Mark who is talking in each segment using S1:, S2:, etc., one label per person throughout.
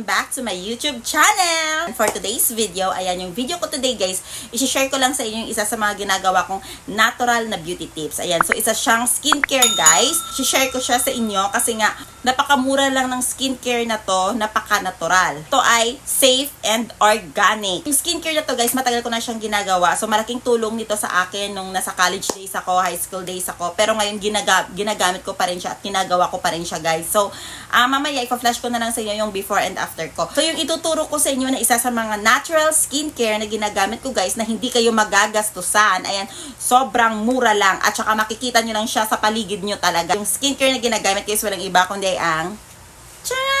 S1: my YouTube channel! And for today's video, ayan yung video ko today guys, isi-share ko lang sa inyo yung isa sa mga ginagawa kong natural na beauty tips. Ayan, so isa siyang skincare guys. Isi-share ko siya sa inyo kasi nga napakamura lang ng skincare na to, napaka-natural. Ito ay safe and organic. Yung skincare na to guys, matagal ko na siyang ginagawa. So malaking tulong nito sa akin nung nasa college days ako, high school days ako. Pero ngayon ginaga ginagamit ko pa rin siya at ginagawa ko pa rin siya guys. So ah mamaya ipa-flash ko na lang sa inyo yung before and after ko. So yung ituturo ko sa inyo na isa sa mga natural skincare na ginagamit ko guys na hindi kayo magagastusan. Ayan, sobrang mura lang at saka makikita nyo lang siya sa paligid nyo talaga. Yung skincare na ginagamit guys walang iba kundi ang Tcharan!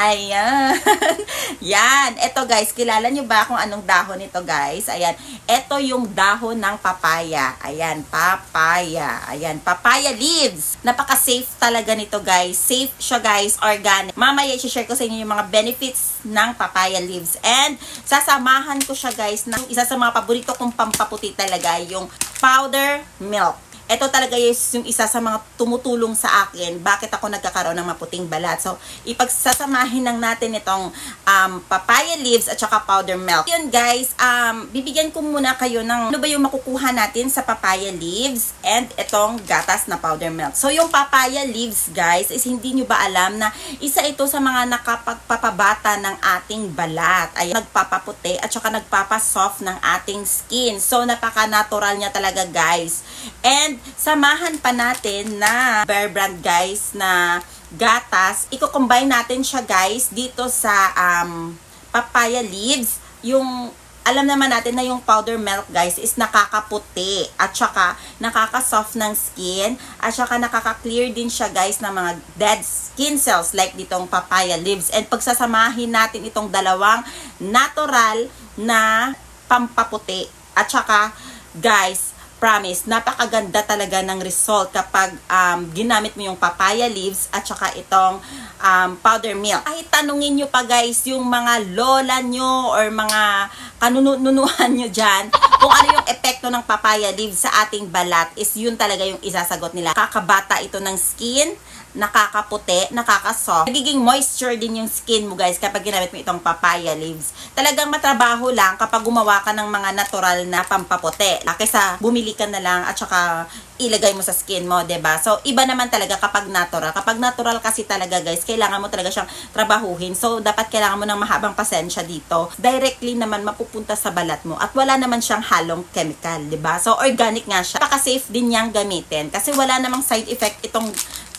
S1: Ayan. Yan. Ito guys, kilala nyo ba kung anong dahon ito guys? Ayan. Ito yung dahon ng papaya. Ayan, papaya. Ayan, papaya leaves. Napaka-safe talaga nito guys. Safe siya guys, organic. Mamaya i-share ko sa inyo yung mga benefits ng papaya leaves. And sasamahan ko siya guys ng isa sa mga paborito kong pampaputi talaga, yung powder milk ito talaga is yung isa sa mga tumutulong sa akin bakit ako nagkakaroon ng maputing balat. So, ipagsasamahin lang natin itong um, papaya leaves at saka powder milk. Yun guys, um, bibigyan ko muna kayo ng ano ba yung makukuha natin sa papaya leaves and itong gatas na powder milk. So, yung papaya leaves guys is hindi nyo ba alam na isa ito sa mga nakapagpapabata ng ating balat. Ay nagpapaputi at saka nagpapasoft ng ating skin. So, napaka-natural niya talaga guys. And samahan pa natin na Bear Brand guys na gatas. Iko-combine natin siya guys dito sa um, papaya leaves. Yung alam naman natin na yung powder milk guys is nakakaputi at saka nakaka-soft ng skin at saka nakaka-clear din siya guys ng mga dead skin cells like ditong papaya leaves and pagsasamahin natin itong dalawang natural na pampaputi at saka guys promise, napakaganda talaga ng result kapag um, ginamit mo yung papaya leaves at saka itong um, powder milk. Ay, tanungin nyo pa guys, yung mga lola nyo or mga kanununuhan nyo dyan, kung ano yung epekto ng papaya leaves sa ating balat is yun talaga yung isasagot nila. Kakabata ito ng skin, nakakaputi, nakakasoft. Nagiging moisture din yung skin mo guys kapag ginamit mo itong papaya leaves. Talagang matrabaho lang kapag gumawa ka ng mga natural na pampaputi. Kaysa bumili ka na lang at saka ilagay mo sa skin mo, 'di ba? So iba naman talaga kapag natural. Kapag natural kasi talaga guys, kailangan mo talaga siyang trabahuhin. So dapat kailangan mo ng mahabang pasensya dito. Directly naman mapupunta sa balat mo at wala naman siyang halong chemical, 'di ba? So organic nga siya. Napaka-safe din niyang gamitin kasi wala namang side effect itong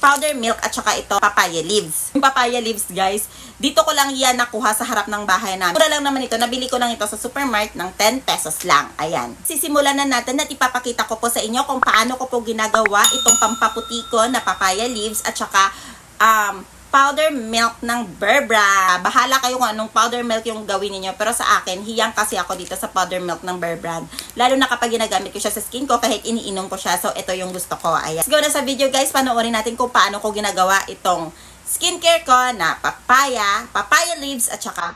S1: powder milk at saka ito papaya leaves. Yung papaya leaves guys, dito ko lang yan nakuha sa harap ng bahay namin. Mura lang naman ito, nabili ko lang ito sa supermarket ng 10 pesos lang. Ayan. Sisimulan na natin at ipapakita ko po sa inyo kung paano ko po ginagawa itong pampaputi ko na papaya leaves at saka um, powder milk ng Berbra. Bahala kayo kung anong powder milk yung gawin niyo Pero sa akin, hiyang kasi ako dito sa powder milk ng Berbra. Lalo na kapag ginagamit ko siya sa skin ko, kahit iniinom ko siya. So, ito yung gusto ko. Ayan. Let's go na sa video guys. Panoorin natin kung paano ko ginagawa itong skincare ko na papaya, papaya leaves, at saka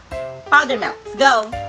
S1: powder milk. Go!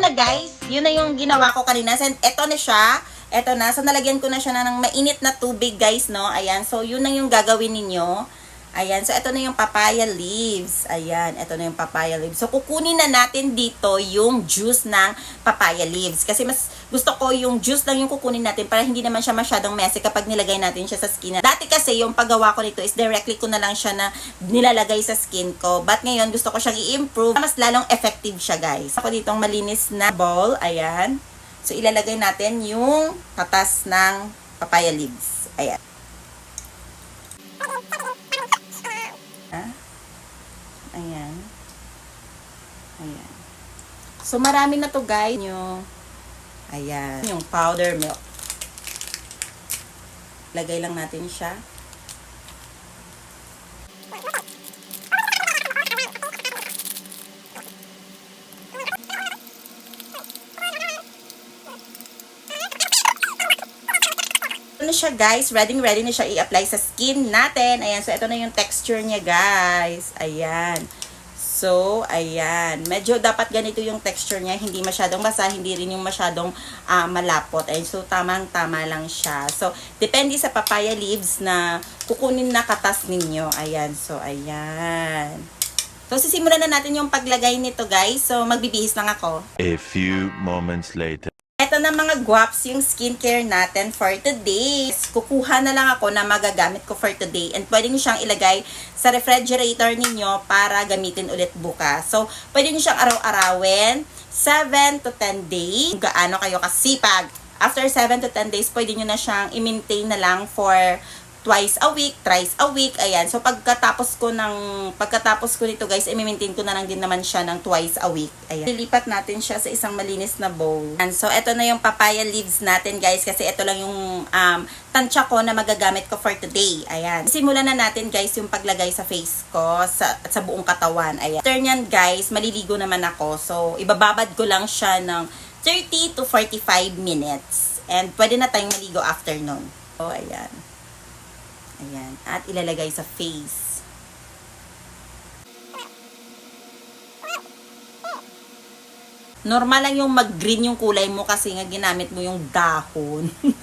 S1: Na guys, yun na yung ginawa ko kanina. And eto na siya. Eto na. So, nalagyan ko na siya na ng mainit na tubig, guys, no? Ayan. So, yun na yung gagawin ninyo. Ayan. So, ito na yung papaya leaves. Ayan. Ito na yung papaya leaves. So, kukunin na natin dito yung juice ng papaya leaves. Kasi mas gusto ko yung juice lang yung kukunin natin para hindi naman siya masyadong messy kapag nilagay natin siya sa skin. Dati kasi yung paggawa ko nito is directly ko na lang siya na nilalagay sa skin ko. But ngayon, gusto ko siyang i-improve. Mas lalong effective siya, guys. Ako ditong malinis na bowl. Ayan. So, ilalagay natin yung katas ng papaya leaves. Ayan. Ayan. Ayan. So, marami na to guys. Nyo. Ayan. Yung powder milk. Lagay lang natin siya. Ano siya guys, ready ready na siya i-apply sa skin natin. Ayan, so ito na yung texture niya guys. Ayan. So, ayan. Medyo dapat ganito yung texture niya. Hindi masyadong basa, hindi rin yung masyadong ah, malapot. Ayan, so tamang-tama lang siya. So, depende sa papaya leaves na kukunin na katas ninyo. Ayan, so ayan. So, sisimulan na natin yung paglagay nito guys. So, magbibihis lang ako.
S2: A few moments later.
S1: Na mga guaps yung skincare natin for today. Kukuha na lang ako na magagamit ko for today and pwede nyo siyang ilagay sa refrigerator ninyo para gamitin ulit bukas. So, pwede nyo siyang araw-arawin 7 to 10 days. Gaano kayo kasipag. After 7 to 10 days, pwede nyo na siyang i-maintain na lang for twice a week, thrice a week, ayan. So, pagkatapos ko ng, pagkatapos ko nito guys, i-maintain ko na lang din naman siya ng twice a week. Ayan. Lilipat natin siya sa isang malinis na bowl. And so, ito na yung papaya leaves natin guys, kasi ito lang yung um, tansya ko na magagamit ko for today. Ayan. Simulan na natin guys yung paglagay sa face ko, sa, sa buong katawan. Ayan. After nyan guys, maliligo naman ako. So, ibababad ko lang siya ng 30 to 45 minutes. And pwede na tayong maligo after nun. So, ayan. Ayan. At ilalagay sa face. Normal lang yung mag-green yung kulay mo kasi nga ginamit mo yung dahon.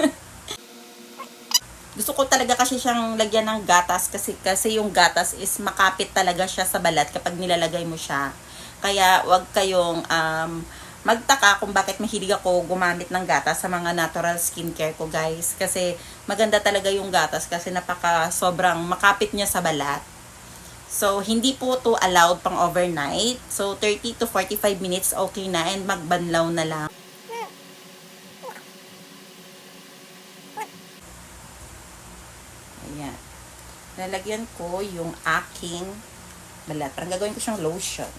S1: Gusto ko talaga kasi siyang lagyan ng gatas kasi kasi yung gatas is makapit talaga siya sa balat kapag nilalagay mo siya. Kaya wag kayong um, magtaka kung bakit mahilig ako gumamit ng gatas sa mga natural skincare ko guys. Kasi maganda talaga yung gatas kasi napaka sobrang makapit niya sa balat. So, hindi po to allowed pang overnight. So, 30 to 45 minutes okay na and magbanlaw na lang. Ayan. Lalagyan ko yung aking balat. Parang gagawin ko siyang lotion.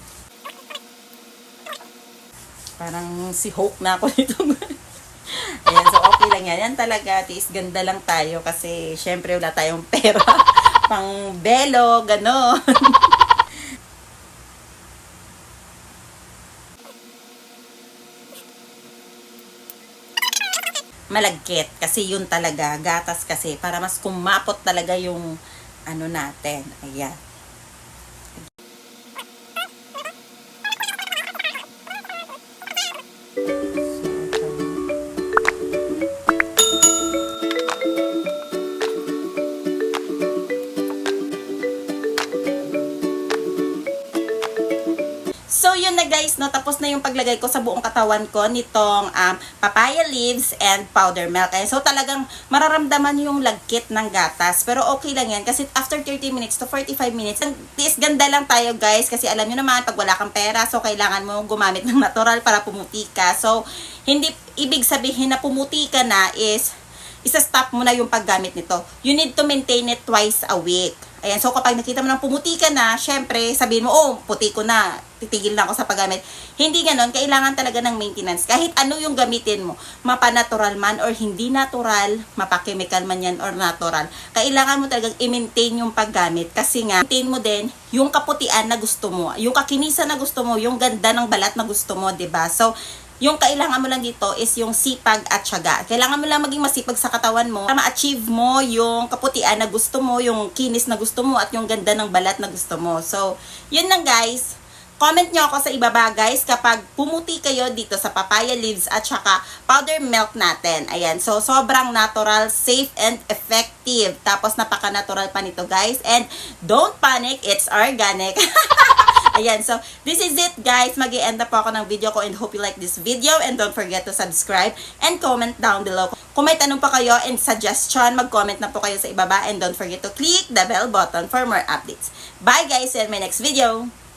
S1: Parang si Hulk na ako nito. Ayan, so okay lang yan. Yan talaga, tis ganda lang tayo kasi syempre wala tayong pera. Pang belo, gano'n. malagkit kasi yun talaga gatas kasi para mas kumapot talaga yung ano natin ayan Tapos na yung paglagay ko sa buong katawan ko nitong um, papaya leaves and powder milk. Ayan. So, talagang mararamdaman yung lagkit ng gatas. Pero okay lang yan kasi after 30 minutes to 45 minutes, tiis ganda lang tayo guys kasi alam nyo naman, pag wala kang pera, so kailangan mo gumamit ng natural para pumuti ka. So, hindi ibig sabihin na pumuti ka na is isa-stop mo na yung paggamit nito. You need to maintain it twice a week. Ayan, so kapag nakita mo nang pumuti ka na, syempre, sabihin mo, oh, puti ko na, titigil na ako sa paggamit. Hindi ganon, kailangan talaga ng maintenance. Kahit ano yung gamitin mo, mapa-natural man or hindi natural, mapa-chemical man yan or natural, kailangan mo talagang i-maintain yung paggamit kasi nga, maintain mo din yung kaputian na gusto mo, yung kakinisan na gusto mo, yung ganda ng balat na gusto mo, ba So, yung kailangan mo lang dito is yung sipag at syaga. Kailangan mo lang maging masipag sa katawan mo para ma-achieve mo yung kaputian na gusto mo, yung kinis na gusto mo, at yung ganda ng balat na gusto mo. So, yun lang guys. Comment nyo ako sa ibaba guys kapag pumuti kayo dito sa papaya leaves at saka powder milk natin. Ayan. So, sobrang natural, safe, and effective. Tapos, napaka-natural pa nito guys. And, don't panic, it's organic. Ayan, so this is it guys. mag end up ako ng video ko and hope you like this video and don't forget to subscribe and comment down below. Kung may tanong pa kayo and suggestion, mag-comment na po kayo sa ibaba and don't forget to click the bell button for more updates. Bye guys, in my next video!